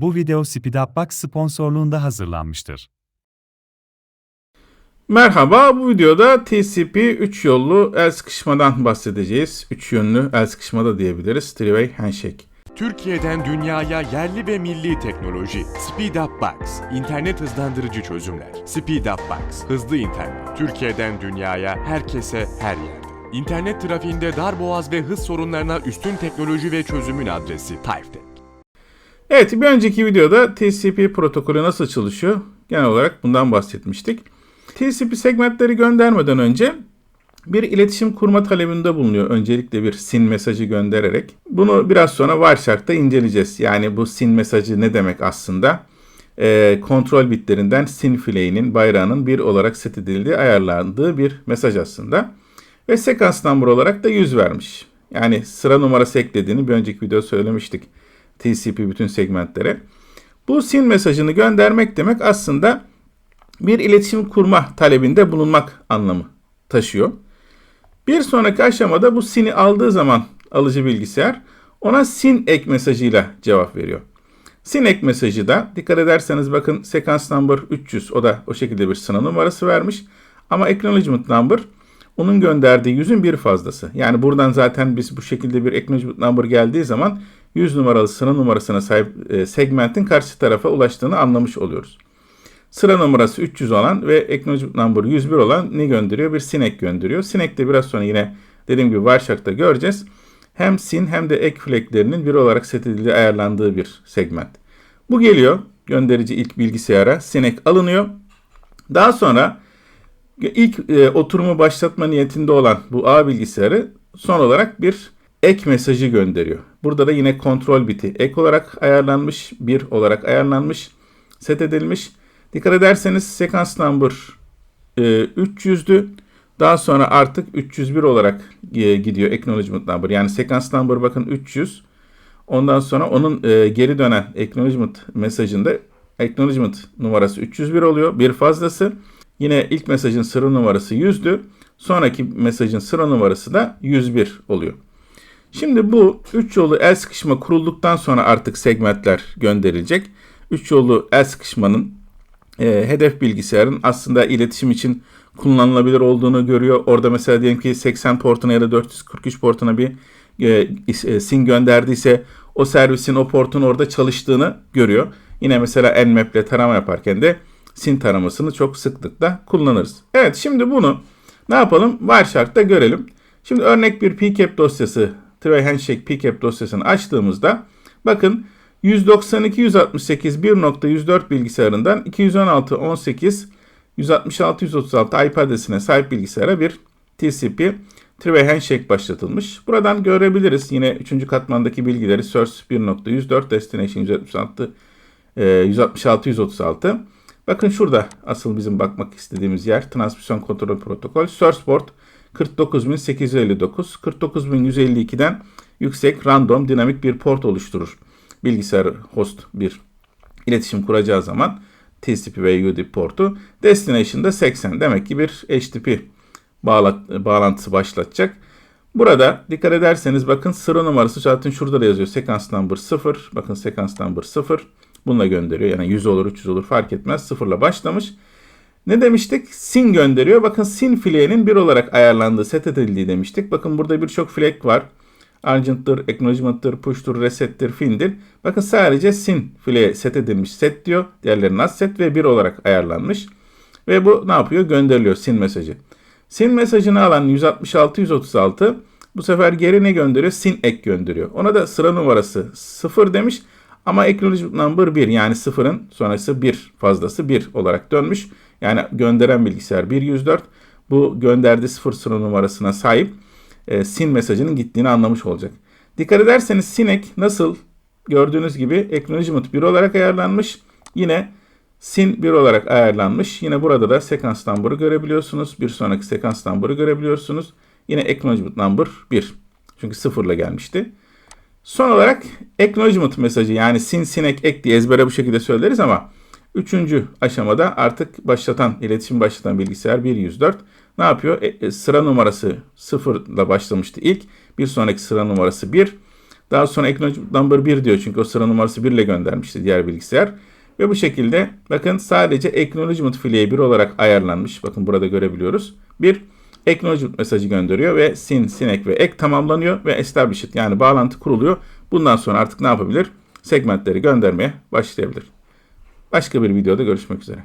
Bu video SpeedUpBox sponsorluğunda hazırlanmıştır. Merhaba, bu videoda TCP 3 yollu el sıkışmadan bahsedeceğiz. 3 yönlü el sıkışmada diyebiliriz. Three-way handshake. Türkiye'den dünyaya yerli ve milli teknoloji. SpeedUpBox, internet hızlandırıcı çözümler. SpeedUpBox, hızlı internet. Türkiye'den dünyaya, herkese, her yerde. İnternet trafiğinde darboğaz ve hız sorunlarına üstün teknoloji ve çözümün adresi Typetek. Evet, bir önceki videoda TCP protokolü nasıl çalışıyor? Genel olarak bundan bahsetmiştik. TCP segmentleri göndermeden önce bir iletişim kurma talebinde bulunuyor. Öncelikle bir SYN mesajı göndererek. Bunu biraz sonra Wireshark'ta inceleyeceğiz. Yani bu SYN mesajı ne demek aslında? Ee, kontrol bitlerinden SYN flay'inin bayrağının bir olarak set edildiği, ayarlandığı bir mesaj aslında. Ve sekans number olarak da 100 vermiş. Yani sıra numarası eklediğini bir önceki videoda söylemiştik. TCP bütün segmentlere. Bu SYN mesajını göndermek demek aslında bir iletişim kurma talebinde bulunmak anlamı taşıyor. Bir sonraki aşamada bu SYN'i aldığı zaman alıcı bilgisayar ona SYN ek mesajıyla cevap veriyor. SYN ek mesajı da dikkat ederseniz bakın sekans number 300 o da o şekilde bir sıra numarası vermiş. Ama acknowledgement number onun gönderdiği yüzün bir fazlası. Yani buradan zaten biz bu şekilde bir acknowledgement number geldiği zaman 100 numaralı sıra numarasına sahip e, segmentin karşı tarafa ulaştığını anlamış oluyoruz. Sıra numarası 300 olan ve acknowledgement number 101 olan ne gönderiyor? Bir sinek gönderiyor. Sinek de biraz sonra yine dediğim gibi Wireshark'ta göreceğiz. Hem sin hem de ek flaglerinin bir olarak set edildiği ayarlandığı bir segment. Bu geliyor gönderici ilk bilgisayara. Sinek alınıyor. Daha sonra ilk e, oturumu başlatma niyetinde olan bu A bilgisayarı son olarak bir ek mesajı gönderiyor. Burada da yine kontrol biti ek olarak ayarlanmış, bir olarak ayarlanmış, set edilmiş. Dikkat ederseniz sekans number e, 300'dü. Daha sonra artık 301 olarak e, gidiyor acknowledgement number. Yani sekans number bakın 300. Ondan sonra onun e, geri dönen acknowledgement mesajında acknowledgement numarası 301 oluyor. Bir fazlası. Yine ilk mesajın sıra numarası 100'dü. Sonraki mesajın sıra numarası da 101 oluyor. Şimdi bu 3 yolu el sıkışma kurulduktan sonra artık segmentler gönderilecek. 3 yolu el sıkışmanın e, hedef bilgisayarın aslında iletişim için kullanılabilir olduğunu görüyor. Orada mesela diyelim ki 80 portuna ya da 443 portuna bir e, e, SYN gönderdiyse o servisin o portun orada çalıştığını görüyor. Yine mesela Nmap ile tarama yaparken de SYN taramasını çok sıklıkla kullanırız. Evet şimdi bunu ne yapalım? Wireshark'ta görelim. Şimdi örnek bir pcap dosyası, Tray Handshake pcap dosyasını açtığımızda bakın 192 168 1.104 bilgisayarından 216 18 166 136 IP adresine sahip bilgisayara bir TCP Three Handshake başlatılmış. Buradan görebiliriz yine 3. katmandaki bilgileri source 1.104 destination 166 166 136. Bakın şurada asıl bizim bakmak istediğimiz yer transmisyon kontrol protokol source port 49859 49152'den yüksek random dinamik bir port oluşturur bilgisayar host bir iletişim kuracağı zaman TCP ve UDP portu destination'da 80 demek ki bir HTTP bağlantısı başlatacak. Burada dikkat ederseniz bakın sıra numarası zaten şurada da yazıyor. Sekans number 0. Bakın sekans number 0. Bununla gönderiyor. Yani 100 olur 300 olur fark etmez. Sıfırla başlamış. Ne demiştik? SYN gönderiyor. Bakın SYN flage'nin bir olarak ayarlandığı, set edildiği demiştik. Bakın burada birçok flag var. Argent'tır, acknowledgement'tır, push'tur, reset'tir, fin'dir. Bakın sadece sin file set edilmiş set diyor. Diğerleri not set ve bir olarak ayarlanmış. Ve bu ne yapıyor? Gönderiliyor sin mesajı. Sin mesajını alan 166 136 bu sefer geri ne gönderiyor? Sin ek gönderiyor. Ona da sıra numarası 0 demiş. Ama acknowledgement number 1 yani 0'ın sonrası 1 fazlası 1 olarak dönmüş. Yani gönderen bilgisayar 104 bu gönderdiği 0 sıra numarasına sahip e, sin mesajının gittiğini anlamış olacak. Dikkat ederseniz sinek nasıl gördüğünüz gibi acknowledgement 1 olarak ayarlanmış. Yine sin 1 olarak ayarlanmış. Yine burada da sekans number'ı görebiliyorsunuz. Bir sonraki sekans number'ı görebiliyorsunuz. Yine acknowledgement number 1. Çünkü 0 ile gelmişti. Son olarak acknowledgement mesajı yani sin sinek ek diye ezbere bu şekilde söyleriz ama üçüncü aşamada artık başlatan, iletişim başlatan bilgisayar 104 ne yapıyor? E, e, sıra numarası 0 ile başlamıştı ilk. Bir sonraki sıra numarası 1. Daha sonra acknowledgement number 1 diyor çünkü o sıra numarası 1 ile göndermişti diğer bilgisayar. Ve bu şekilde bakın sadece acknowledgement fileye 1 olarak ayarlanmış. Bakın burada görebiliyoruz. Bir acknowledgement mesajı gönderiyor ve sin, sinek ve ek tamamlanıyor ve establish it yani bağlantı kuruluyor. Bundan sonra artık ne yapabilir? Segmentleri göndermeye başlayabilir. Başka bir videoda görüşmek üzere.